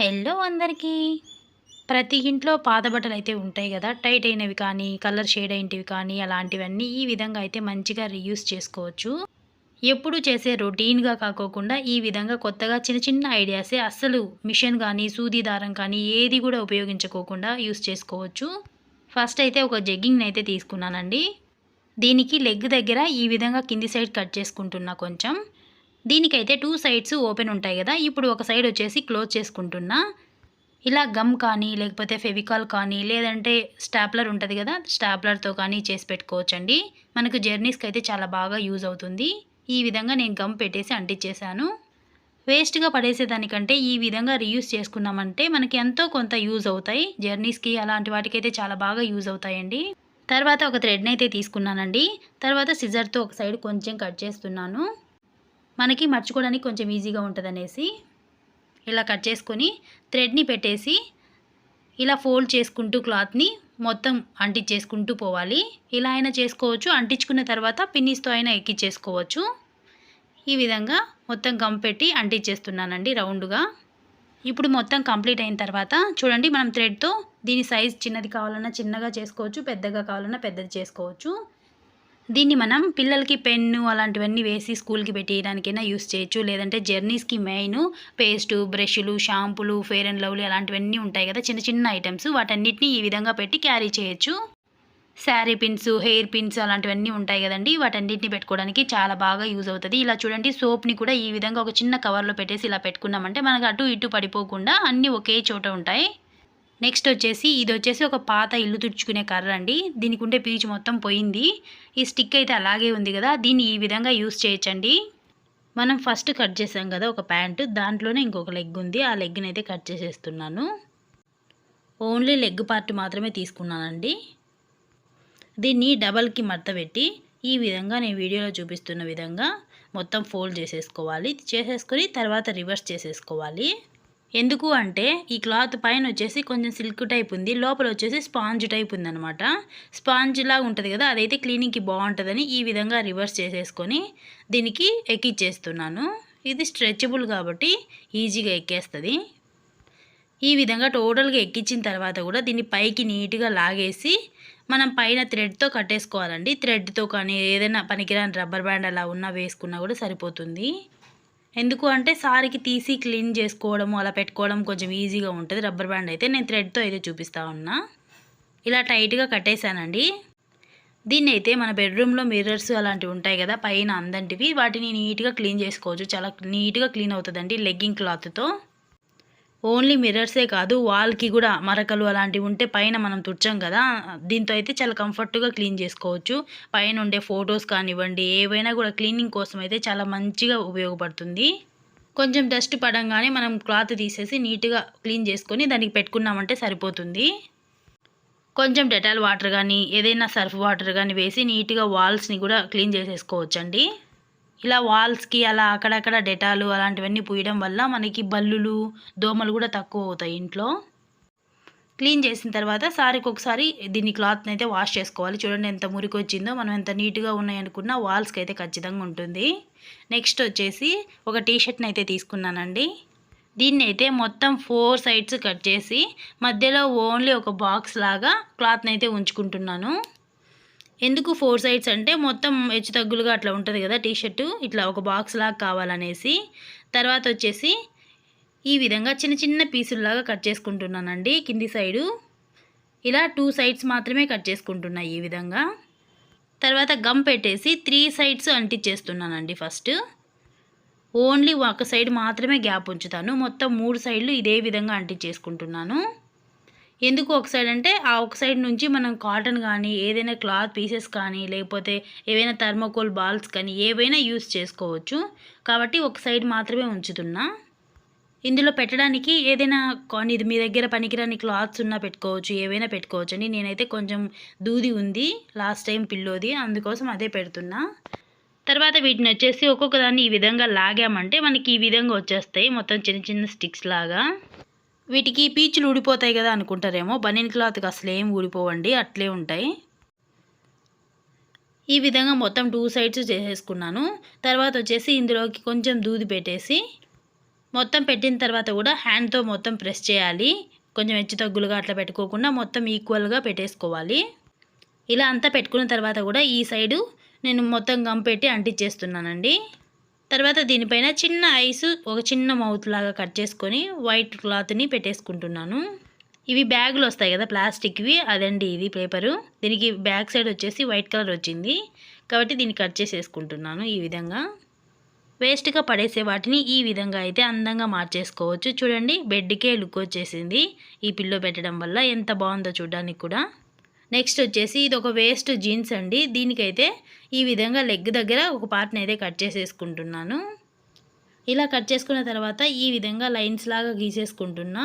Hello అందరికీ. ప్రతి ఇంట్లో పాదబట్టలు అయితే ఉంటాయి కదా టైట్ అయినవి కానీ కలర్ షేడ్ అయినవి కానీ అలాంటివన్నీ ఈ విధంగా అయితే మంచిగా రీయూస్ చేసుకోవచ్చు. ఎప్పుడు చేసే రొటీన్గా కాకోకుండా ఈ విధంగా కొత్తగా చిన్న చిన్న ఐడియాసే అస్సలు మిషన్ కానీ సూది దారం కానీ ఏది కూడా ఉపయోగించుకోకుండా యూస్ చేసుకోవచ్చు. ఫస్ట్ అయితే ఒక జగ్గింగ్ని అయితే తీసుకున్నానండి. దీనికి లెగ్ దగ్గర ఈ విధంగా కింది సైడ్ కట్ చేసుకుంటున్నా కొంచెం. దీనికైతే టూ సైడ్స్ ఓపెన్ ఉంటాయి కదా. ఇప్పుడు ఒక సైడ్ వచ్చేసి క్లోజ్ చేసుకుంటున్నా. ఇలా గమ్ కానీ లేకపోతే ఫెవికాల్ కానీ లేదంటే స్టాప్లర్ ఉంటుంది కదా స్టాప్లర్తో కానీ చేసి పెట్టుకోవచ్చండి. మనకు జర్నీస్కి అయితే చాలా బాగా యూజ్ అవుతుంది. ఈ విధంగా నేను గమ్ పెట్టేసి అంటించేశాను. వేస్ట్గా పడేసేదానికంటే ఈ విధంగా రీయూస్ చేసుకున్నామంటే మనకి ఎంతో కొంత యూజ్ అవుతాయి. జర్నీస్కి అలాంటి వాటికైతే చాలా బాగా యూజ్ అవుతాయండి. తర్వాత ఒక థ్రెడ్ని అయితే తీసుకున్నానండి. తర్వాత సిజర్తో ఒక సైడ్ కొంచెం కట్ చేస్తున్నాను. మనకి మర్చుకోవడానికి కొంచెం ఈజీగా ఉంటుంది అనేసి ఇలా కట్ చేసుకొని థ్రెడ్ని పెట్టేసి ఇలా ఫోల్డ్ చేసుకుంటూ క్లాత్ని మొత్తం అంటించేసుకుంటూ పోవాలి. ఇలా అయినా చేసుకోవచ్చు. అంటించుకున్న తర్వాత పిన్నిస్తో అయినా ఎక్కించేసుకోవచ్చు. ఈ విధంగా మొత్తం గమ్ పెట్టి అంటించేస్తున్నానండి రౌండ్గా. ఇప్పుడు మొత్తం కంప్లీట్ అయిన తర్వాత చూడండి మనం థ్రెడ్తో దీని సైజ్ చిన్నది కావాలన్నా చిన్నగా చేసుకోవచ్చు పెద్దగా కావాలన్నా పెద్దది చేసుకోవచ్చు. దీన్ని మనం పిల్లలకి పెన్ను అలాంటివన్నీ వేసి స్కూల్కి పెట్టేయడానికైనా యూస్ చేయొచ్చు. లేదంటే జర్నీస్కి మెయిన్ పేస్టు బ్రష్లు షాంపులు ఫేర్ అండ్ లవ్లీ అలాంటివన్నీ ఉంటాయి కదా. చిన్న చిన్న ఐటమ్స్ వాటన్నిటిని ఈ విధంగా పెట్టి క్యారీ చేయొచ్చు. శారీ పిన్స్ హెయిర్ పిన్స్ అలాంటివన్నీ ఉంటాయి కదండి. వాటన్నిటిని పెట్టుకోవడానికి చాలా బాగా యూజ్ అవుతుంది. ఇలా చూడండి సోప్ని కూడా ఈ విధంగా ఒక చిన్న కవర్లో పెట్టేసి ఇలా పెట్టుకున్నామంటే మనకు అటు ఇటు పడిపోకుండా అన్నీ ఒకే చోట ఉంటాయి. నెక్స్ట్ వచ్చేసి ఇది వచ్చేసి ఒక పాత ఇల్లు తుడుచుకునే కర్ర అండి. దీనికి ఉండే పీచు మొత్తం పోయింది. ఈ స్టిక్ అయితే అలాగే ఉంది కదా దీన్ని ఈ విధంగా యూస్ చేయొచ్చండి. మనం ఫస్ట్ కట్ చేసాం కదా ఒక ప్యాంటు దాంట్లోనే ఇంకొక లెగ్ ఉంది. ఆ లెగ్ని అయితే కట్ చేసేస్తున్నాను. ఓన్లీ లెగ్ పార్ట్ మాత్రమే తీసుకున్నానండి. దీన్ని డబల్కి మడత పెట్టి ఈ విధంగా నేను వీడియోలో చూపిస్తున్న విధంగా మొత్తం ఫోల్డ్ చేసేసుకోవాలి. చేసేసుకొని తర్వాత రివర్స్ చేసేసుకోవాలి. ఎందుకు అంటే ఈ క్లాత్ పైన వచ్చేసి కొంచెం సిల్క్ టైప్ ఉంది లోపల వచ్చేసి స్పాంజ్ టైప్ ఉందనమాట స్పాంజ్ లాగా ఉంటుంది కదా అదైతే క్లీనింగ్కి బాగుంటుందని ఈ విధంగా రివర్స్ చేసేసుకొని దీనికి ఎక్కిచ్చేస్తున్నాను. ఇది స్ట్రెచబుల్ కాబట్టి ఈజీగా ఎక్కేస్తుంది. ఈ విధంగా టోటల్గా ఎక్కించిన తర్వాత కూడా దీన్ని పైకి నీట్గా లాగేసి మనం పైన థ్రెడ్తో కట్టేసుకోవాలండి. థ్రెడ్తో కానీ ఏదైనా పనికిరాని రబ్బర్ బ్యాండ్ అలా ఉన్నా వేసుకున్నా కూడా సరిపోతుంది. ఎందుకు అంటే సారికి తీసి క్లీన్ చేసుకోవడం అలా పెట్టుకోవడం కొంచెం ఈజీగా ఉంటుంది. రబ్బర్ బ్యాండ్ అయితే నేను థ్రెడ్తో అయితే చూపిస్తా ఉన్నా. ఇలా టైట్గా కట్టేశానండి. దీన్ని అయితే మన బెడ్రూమ్లో మిర్రర్స్ అలాంటివి ఉంటాయి కదా పైన అందంటివి. వాటిని నీట్గా క్లీన్ చేసుకోవచ్చు. చాలా నీట్గా క్లీన్ అవుతుందండి లెగ్గింగ్ క్లాత్తో. ఓన్లీ మిర్రర్సే కాదు వాల్కి కూడా మరకలు అలాంటివి ఉంటే పైన మనం తుడ్చాం కదా దీంతో అయితే చాలా కంఫర్ట్గా క్లీన్ చేసుకోవచ్చు. పైన ఉండే ఫొటోస్ కానివ్వండి ఏవైనా కూడా క్లీనింగ్ కోసం అయితే చాలా మంచిగా ఉపయోగపడుతుంది. కొంచెం డస్ట్ పడంగానే మనం క్లాత్ తీసేసి నీట్గా క్లీన్ చేసుకొని దానికి పెట్టుకున్నామంటే సరిపోతుంది. కొంచెం డెటాల్ వాటర్ కానీ ఏదైనా సర్ఫ్ వాటర్ కానీ వేసి నీట్గా వాల్స్ని కూడా క్లీన్ చేసేసుకోవచ్చండి. ఇలా వాల్స్కి అలా అక్కడక్కడ డెటాలు అలాంటివన్నీ పూయడం వల్ల మనకి బల్లులు దోమలు కూడా తక్కువ అవుతాయి ఇంట్లో. క్లీన్ చేసిన తర్వాత సారికి ఒకసారి దీన్ని క్లాత్ని అయితే వాష్ చేసుకోవాలి. చూడండి ఎంత మురికి వచ్చిందో మనం ఎంత నీట్గా ఉన్నాయనుకున్నా వాల్స్కి అయితే ఖచ్చితంగా ఉంటుంది. నెక్స్ట్ వచ్చేసి ఒక టీ షర్ట్ని అయితే తీసుకున్నానండి. దీన్ని అయితే మొత్తం ఫోర్ సైడ్స్ కట్ చేసి మధ్యలో ఓన్లీ ఒక బాక్స్ లాగా క్లాత్ని అయితే ఉంచుకుంటున్నాను. ఎందుకు ఫోర్ సైడ్స్ అంటే మొత్తం హెచ్చు తగ్గులుగా అట్లా ఉంటుంది కదా టీషర్టు ఇట్లా ఒక బాక్స్ లాగా కావాలనేసి. తర్వాత వచ్చేసి ఈ విధంగా చిన్న చిన్న పీసుల్లాగా కట్ చేసుకుంటున్నానండి కింది సైడు. ఇలా టూ సైడ్స్ మాత్రమే కట్ చేసుకుంటున్నా ఈ విధంగా. తర్వాత గమ్ పెట్టేసి త్రీ సైడ్స్ అంటించేస్తున్నానండి ఫస్ట్. ఓన్లీ ఒక సైడ్ మాత్రమే గ్యాప్ ఉంచుతాను. మొత్తం మూడు సైడ్లు ఇదే విధంగా అంటించేసుకుంటున్నాను. ఎందుకు ఒక సైడ్ అంటే ఆ ఒక సైడ్ నుంచి మనం కాటన్ కానీ ఏదైనా క్లాత్ పీసెస్ కానీ లేకపోతే ఏవైనా థర్మోకోల్ బాల్స్ కానీ ఏవైనా యూస్ చేసుకోవచ్చు. కాబట్టి ఒక సైడ్ మాత్రమే ఉంచుతున్నా. ఇందులో పెట్టడానికి ఏదైనా ఇది మీ దగ్గర పనికిరాని క్లాత్స్ ఉన్నా పెట్టుకోవచ్చు ఏవైనా పెట్టుకోవచ్చు అని నేనైతే కొంచెం దూది ఉంది. లాస్ట్ టైం పిల్లోది అందుకోసం అదే పెడుతున్నా. తర్వాత వీటిని వచ్చేసి ఒక్కొక్క దాన్ని ఈ విధంగా లాగామంటే మనకి ఈ విధంగా వచ్చేస్తాయి. మొత్తం చిన్న చిన్న స్టిక్స్ లాగా. వీటికి పీచులు ఊడిపోతాయి కదా అనుకుంటారేమో. బనీన్ క్లాత్కి అసలు ఏం ఊడిపోవండి అట్లే ఉంటాయి. ఈ విధంగా మొత్తం టూ సైడ్స్ చేసేసుకున్నాను. తర్వాత వచ్చేసి ఇందులోకి కొంచెం దూది పెట్టేసి మొత్తం పెట్టిన తర్వాత కూడా హ్యాండ్తో మొత్తం ప్రెస్ చేయాలి. కొంచెం హెచ్చు తగ్గులుగా అట్లా పెట్టుకోకుండా మొత్తం ఈక్వల్గా పెట్టేసుకోవాలి. ఇలా అంతా పెట్టుకున్న తర్వాత కూడా ఈ సైడు నేను మొత్తం గమ్ పెట్టి అంటించేస్తున్నానండి. తర్వాత దీనిపైన చిన్న ఐస్ ఒక చిన్న మౌత్ లాగా కట్ చేసుకొని వైట్ క్లాత్ని పెట్టేసుకుంటున్నాను. ఇవి బ్యాగులు వస్తాయి కదా ప్లాస్టిక్వి. అదండి ఇది పేపరు. దీనికి బ్యాక్ సైడ్ వచ్చేసి వైట్ కలర్ వచ్చింది. కాబట్టి దీన్ని కట్ చేసేసుకుంటున్నాను ఈ విధంగా. వేస్ట్గా పడేసే వాటిని ఈ విధంగా అయితే అందంగా మార్చేసుకోవచ్చు. చూడండి బెడ్కే లుక్ వచ్చేసింది. ఈ పిల్లో పెట్టడం వల్ల ఎంత బాగుందో చూడడానికి కూడా. నెక్స్ట్ వచ్చేసి ఇది ఒక వేస్ట్ జీన్స్ అండి. దీనికైతే ఈ విధంగా లెగ్ దగ్గర ఒక పార్ట్ని అయితే కట్ చేసేసుకుంటున్నాను. ఇలా కట్ చేసుకున్న తర్వాత ఈ విధంగా లైన్స్ లాగా గీసేసుకుంటున్నా.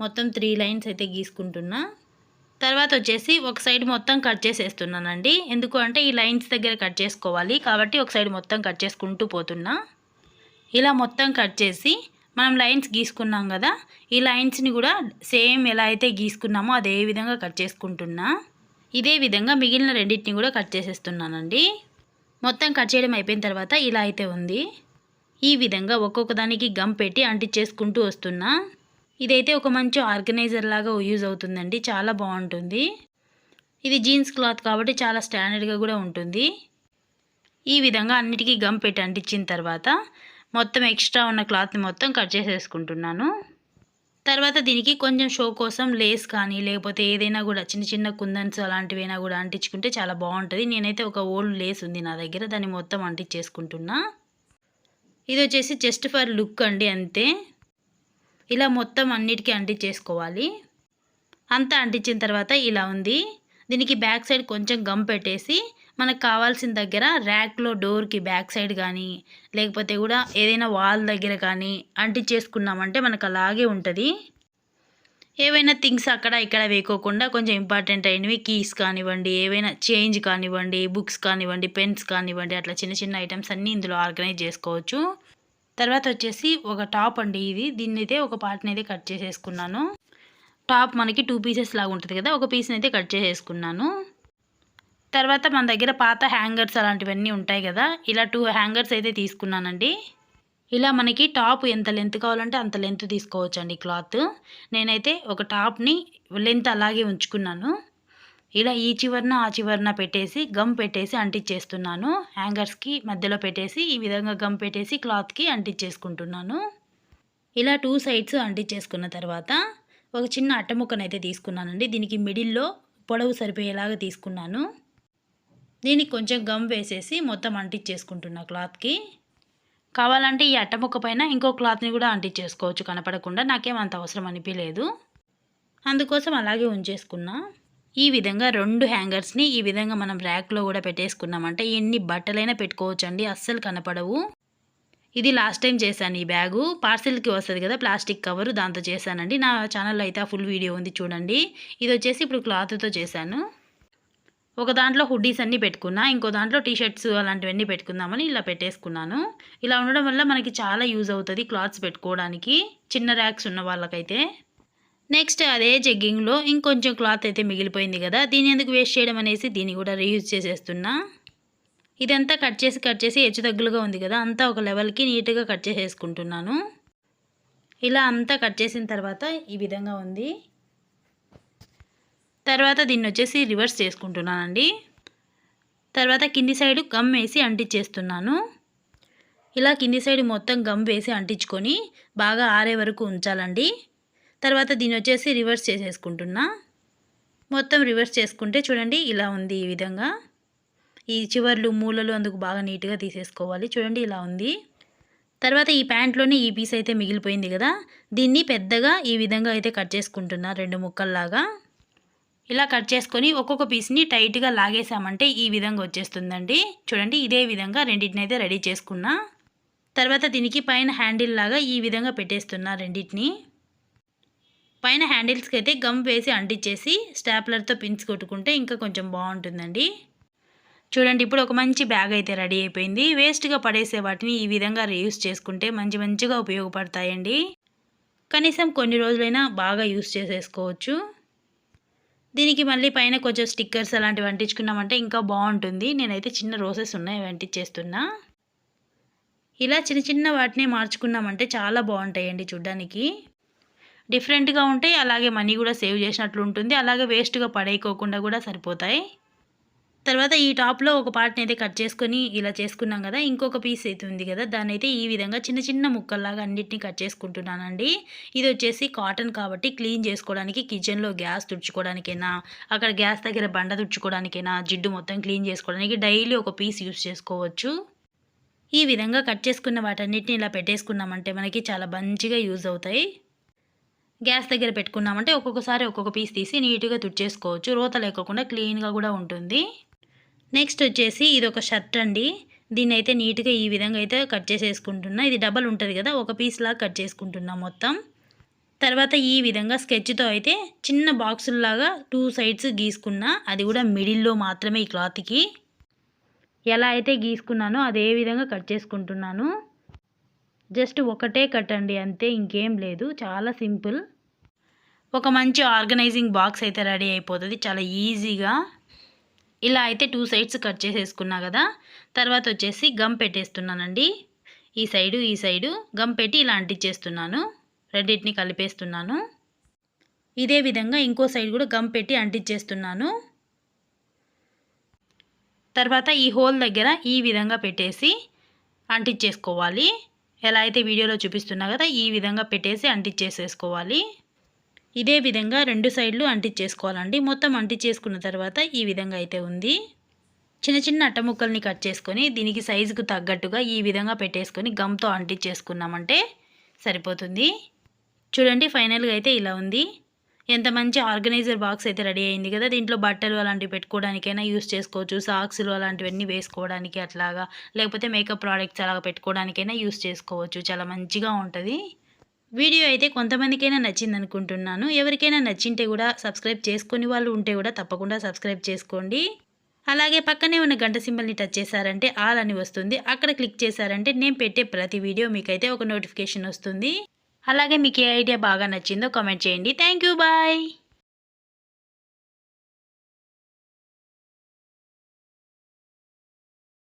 మొత్తం త్రీ లైన్స్ అయితే గీసుకుంటున్నా. తర్వాత వచ్చేసి ఒక సైడ్ మొత్తం కట్ చేసేస్తున్నానండి. ఎందుకు అంటే ఈ లైన్స్ దగ్గర కట్ చేసుకోవాలి కాబట్టి ఒక సైడ్ మొత్తం కట్ చేసుకుంటూ పోతున్నా. ఇలా మొత్తం కట్ చేసి మనం లైన్స్ గీసుకున్నాం కదా ఈ లైన్స్ని కూడా సేమ్ ఎలా అయితే గీసుకున్నామో అదే విధంగా కట్ చేసుకుంటున్నా. ఇదే విధంగా మిగిలిన రెండింటిని కూడా కట్ చేసేస్తున్నానండి. మొత్తం కట్ చేయడం అయిపోయిన తర్వాత ఇలా అయితే ఉంది. ఈ విధంగా ఒక్కొక్క దానికి గమ్ పెట్టి అంటించేసుకుంటూ వస్తున్నా. ఇదైతే ఒక మంచి ఆర్గనైజర్ లాగా యూజ్ అవుతుందండి. చాలా బాగుంటుంది. ఇది జీన్స్ క్లాత్ కాబట్టి చాలా స్టాండర్డ్గా కూడా ఉంటుంది. ఈ విధంగా అన్నిటికీ గమ్ పెట్టి అంటించిన తర్వాత మొత్తం ఎక్స్ట్రా ఉన్న క్లాత్ని మొత్తం కట్ చేసేసుకుంటున్నాను. తర్వాత దీనికి కొంచెం షో కోసం లేస్ కానీ లేకపోతే ఏదైనా కూడా చిన్న చిన్న కుందన్స్ అలాంటివైనా కూడా అంటించుకుంటే చాలా బాగుంటుంది. నేనైతే ఒక ఓల్డ్ లేస్ ఉంది నా దగ్గర దాన్ని మొత్తం అంటించేసుకుంటున్నా. ఇది వచ్చేసి జస్ట్ ఫర్ లుక్ అండి అంతే. ఇలా మొత్తం అన్నిటికీ అంటించేసుకోవాలి. అంతా అంటించిన తర్వాత ఇలా ఉంది. దీనికి బ్యాక్ సైడ్ కొంచెం గమ్ పెట్టేసి మనకు కావాల్సిన దగ్గర ర్యాక్లో డోర్కి బ్యాక్ సైడ్ కానీ లేకపోతే కూడా ఏదైనా వాల్ దగ్గర కానీ అంటించేసుకున్నామంటే మనకు అలాగే ఉంటుంది. ఏవైనా థింగ్స్ అక్కడ ఇక్కడ వేయకోకుండా కొంచెం ఇంపార్టెంట్ అయినవి కీస్ కానివ్వండి ఏవైనా చేంజ్ కానివ్వండి బుక్స్ కానివ్వండి పెన్స్ కానివ్వండి అట్లా చిన్న చిన్న ఐటమ్స్ అన్నీ ఇందులో ఆర్గనైజ్ చేసుకోవచ్చు. తర్వాత వచ్చేసి ఒక టాప్ అండి ఇది. దీన్ని అయితే ఒక పార్ట్ని అయితే కట్ చేసేసుకున్నాను. టాప్ మనకి టూ పీసెస్ లాగా ఉంటుంది కదా ఒక పీస్ని అయితే కట్ చేసేసుకున్నాను. తర్వాత మన దగ్గర పాత హ్యాంగర్స్ అలాంటివన్నీ ఉంటాయి కదా ఇలా టూ హ్యాంగర్స్ అయితే తీసుకున్నానండి. ఇలా మనకి టాప్ ఎంత లెంత్ కావాలంటే అంత లెంత్ తీసుకోవచ్చండి క్లాత్. నేనైతే ఒక టాప్ని లెంత్ అలాగే ఉంచుకున్నాను. ఇలా ఈ చివరన ఆ చివరన పెట్టేసి గమ్ పెట్టేసి అంటించేస్తున్నాను హ్యాంగర్స్కి మధ్యలో పెట్టేసి ఈ విధంగా గమ్ పెట్టేసి క్లాత్కి అంటించేసుకుంటున్నాను ఇలా టూ సైడ్స్ అంటించేసుకున్న తర్వాత ఒక చిన్న అట్టముక్కనైతే తీసుకున్నానండి. దీనికి మిడిల్లో పొడవు సరిపోయేలాగా తీసుకున్నాను. దీనికి కొంచెం గమ్ వేసేసి మొత్తం అంటించేసుకుంటున్నా క్లాత్కి. కావాలంటే ఈ అట్టముక్క పైన ఇంకో క్లాత్ని కూడా అంటించేసుకోవచ్చు కనపడకుండా. నాకేం అంత అవసరం అనిపించలేదు అందుకోసం అలాగే ఉంచేసుకున్నా. ఈ విధంగా రెండు హ్యాంగర్స్ని ఈ విధంగా మనం ర్యాక్లో కూడా పెట్టేసుకున్నామంటే ఎన్ని బట్టలైనా పెట్టుకోవచ్చు అండి అస్సలు కనపడవు. ఇది లాస్ట్ టైం చేశాను ఈ బ్యాగు. పార్సిల్కి వస్తుంది కదా ప్లాస్టిక్ కవరు. దాంతో చేశానండి. నా ఛానల్లో అయితే ఆ ఫుల్ వీడియో ఉంది చూడండి. ఇది వచ్చేసి ఇప్పుడు క్లాత్తో చేశాను. ఒక దాంట్లో హుడ్డీస్ అన్నీ పెట్టుకున్నా ఇంకో దాంట్లో టీషర్ట్స్ అలాంటివన్నీ పెట్టుకుందామని ఇలా పెట్టేసుకున్నాను. ఇలా ఉండడం వల్ల మనకి చాలా యూజ్ అవుతుంది క్లాత్స్ పెట్టుకోవడానికి చిన్న ర్యాక్స్ ఉన్న వాళ్ళకైతే. నెక్స్ట్ అదే జగ్గింగ్లో ఇంకొంచెం క్లాత్ అయితే మిగిలిపోయింది కదా దీన్ని ఎందుకు వేస్ట్ చేయడం అనేసి దీన్ని కూడా రీయూజ్ చేసేస్తున్నా. ఇదంతా కట్ చేసి కట్ చేసి హెచ్చు తగ్గులుగా ఉంది కదా అంతా ఒక లెవెల్కి నీట్గా కట్ చేసేసుకుంటున్నాను. ఇలా అంతా కట్ చేసిన తర్వాత ఈ విధంగా ఉంది. తర్వాత దీన్ని వచ్చేసి రివర్స్ చేసుకుంటున్నానండి. తర్వాత కింది సైడ్ గమ్ వేసి అంటించేస్తున్నాను. ఇలా కింది సైడ్ మొత్తం గమ్ వేసి అంటించుకొని బాగా ఆరే వరకు ఉంచాలండి. తర్వాత దీన్ని వచ్చేసి రివర్స్ చేసేసుకుంటున్నా. మొత్తం రివర్స్ చేసుకుంటే చూడండి ఇలా ఉంది ఈ విధంగా. ఈ చివర్లు మూలలు అందుకు బాగా నీట్గా తీసేసుకోవాలి. చూడండి ఇలా ఉంది. తర్వాత ఈ ప్యాంట్లోనే ఈ పీస్ అయితే మిగిలిపోయింది కదా. దీన్ని పెద్దగా ఈ విధంగా అయితే కట్ చేసుకుంటున్నా రెండు ముక్కల్లాగా. ఇలా కట్ చేసుకొని ఒక్కొక్క పీస్ని టైట్గా లాగేసామంటే ఈ విధంగా వచ్చేస్తుందండి. చూడండి ఇదే విధంగా రెండింటిని అయితే రెడీ చేసుకున్నా. తర్వాత దీనికి పైన హ్యాండిల్ లాగా ఈ విధంగా పెట్టేస్తున్నా రెండింటిని. పైన హ్యాండిల్స్కి అయితే గమ్ వేసి అంటించేసి స్టాప్లర్తో పిన్స్ కొట్టుకుంటే ఇంకా కొంచెం బాగుంటుందండి. చూడండి ఇప్పుడు ఒక మంచి బ్యాగ్ అయితే రెడీ అయిపోయింది. వేస్ట్గా పడేసే వాటిని ఈ విధంగా రీయూస్ చేసుకుంటే మంచి మంచిగా ఉపయోగపడతాయండి. కనీసం కొన్ని రోజులైనా బాగా యూస్ చేసేసుకోవచ్చు. దీనికి మళ్ళీ పైన కొంచెం స్టిక్కర్స్ అలాంటివి అంటించుకున్నామంటే ఇంకా బాగుంటుంది. నేనైతే చిన్న రోసెస్ ఉన్నాయి అంటించేస్తున్నా. ఇలా చిన్న చిన్న వాటిని మార్చుకున్నామంటే చాలా బాగుంటాయండి చూడ్డానికి. డిఫరెంట్గా ఉంటాయి అలాగే మనీ కూడా సేవ్ చేసినట్లు ఉంటుంది. అలాగే వేస్ట్గా పడేయకోకుండా కూడా సరిపోతాయి. తర్వాత ఈ టాప్లో ఒక పార్ట్ని అయితే కట్ చేసుకొని ఇలా చేసుకున్నాం కదా ఇంకొక పీస్ అయితే ఉంది కదా దాన్ని అయితే ఈ విధంగా చిన్న చిన్న ముక్కల్లాగా అన్నిటిని కట్ చేసుకుంటున్నానండి. ఇది వచ్చేసి కాటన్ కాబట్టి క్లీన్ చేసుకోవడానికి కిచెన్లో గ్యాస్ తుడుచుకోవడానికైనా అక్కడ గ్యాస్ దగ్గర బండ తుడుచుకోవడానికైనా జిడ్డు మొత్తం క్లీన్ చేసుకోవడానికి డైలీ ఒక పీస్ యూస్ చేసుకోవచ్చు. ఈ విధంగా కట్ చేసుకున్న వాటన్నిటిని ఇలా పెట్టేసుకున్నామంటే మనకి చాలా మంచిగా యూజ్ అవుతాయి. గ్యాస్ దగ్గర పెట్టుకున్నామంటే ఒక్కొక్కసారి ఒక్కొక్క పీస్ తీసి నీట్గా తుడిచేసుకోవచ్చు. రోత లేకుండా క్లీన్గా కూడా ఉంటుంది. నెక్స్ట్ వచ్చేసి ఇది ఒక షర్ట్ అండి. దీన్ని అయితే నీట్గా ఈ విధంగా అయితే కట్ చేసేసుకుంటున్నా. ఇది డబల్ ఉంటుంది కదా ఒక పీస్లాగా కట్ చేసుకుంటున్నా మొత్తం. తర్వాత ఈ విధంగా స్కెచ్తో అయితే చిన్న బాక్సుల్లాగా టూ సైడ్స్ గీసుకున్నా అది కూడా మిడిల్లో మాత్రమే ఈ క్లాత్కి. ఎలా అయితే గీసుకున్నానో అదే విధంగా కట్ చేసుకుంటున్నాను. జస్ట్ ఒకటే కట్ అండి అంతే ఇంకేం లేదు చాలా సింపుల్. ఒక మంచి ఆర్గనైజింగ్ బాక్స్ అయితే రెడీ అయిపోతుంది చాలా ఈజీగా. ఇలా అయితే టూ సైడ్స్ కట్ చేసేసుకున్నా కదా తర్వాత వచ్చేసి గమ్ పెట్టేస్తున్నానండి. ఈ సైడు ఈ సైడు గమ్ పెట్టి ఇలా అంటించేస్తున్నాను. రెండింటిని కలిపేస్తున్నాను. ఇదే విధంగా ఇంకో సైడ్ కూడా గమ్ పెట్టి అంటించేస్తున్నాను. తర్వాత ఈ హోల్ దగ్గర ఈ విధంగా పెట్టేసి అంటించేసుకోవాలి. ఎలా అయితే వీడియోలో చూపిస్తున్నా కదా ఈ విధంగా పెట్టేసి అంటించేసేసుకోవాలి. ఇదే విధంగా రెండు సైడ్లు అంటించేసుకోవాలండి. మొత్తం అంటించేసుకున్న తర్వాత ఈ విధంగా అయితే ఉంది. చిన్న చిన్న అట్ట ముక్కల్ని కట్ చేసుకొని దీనికి సైజుకు తగ్గట్టుగా ఈ విధంగా పెట్టేసుకొని గమ్తో అంటించేసుకున్నామంటే సరిపోతుంది. చూడండి ఫైనల్గా అయితే ఇలా ఉంది. ఎంత మంచి ఆర్గనైజర్ బాక్స్ అయితే రెడీ అయింది కదా. దీంట్లో బట్టలు అలాంటివి పెట్టుకోవడానికైనా యూస్ చేసుకోవచ్చు. సాక్స్లు అలాంటివన్నీ వేసుకోవడానికి అట్లాగా లేకపోతే మేకప్ ప్రోడక్ట్స్ అలాగా పెట్టుకోవడానికైనా యూస్ చేసుకోవచ్చు. చాలా మంచిగా ఉంటుంది. వీడియో అయితే కొంతమందికైనా నచ్చింది అనుకుంటున్నాను. ఎవరికైనా నచ్చింటే కూడా సబ్స్క్రైబ్ చేసుకుని వాళ్ళు ఉంటే కూడా తప్పకుండా సబ్స్క్రైబ్ చేసుకోండి. అలాగే పక్కనే ఉన్న గంట సింబల్ని టచ్ చేశారంటే ఆల్ అని వస్తుంది. అక్కడ క్లిక్ చేశారంటే నేను పెట్టే ప్రతి వీడియో మీకైతే ఒక నోటిఫికేషన్ వస్తుంది. అలాగే మీకు ఏ ఐడియా బాగా నచ్చిందో కామెంట్ చేయండి. Thank bye.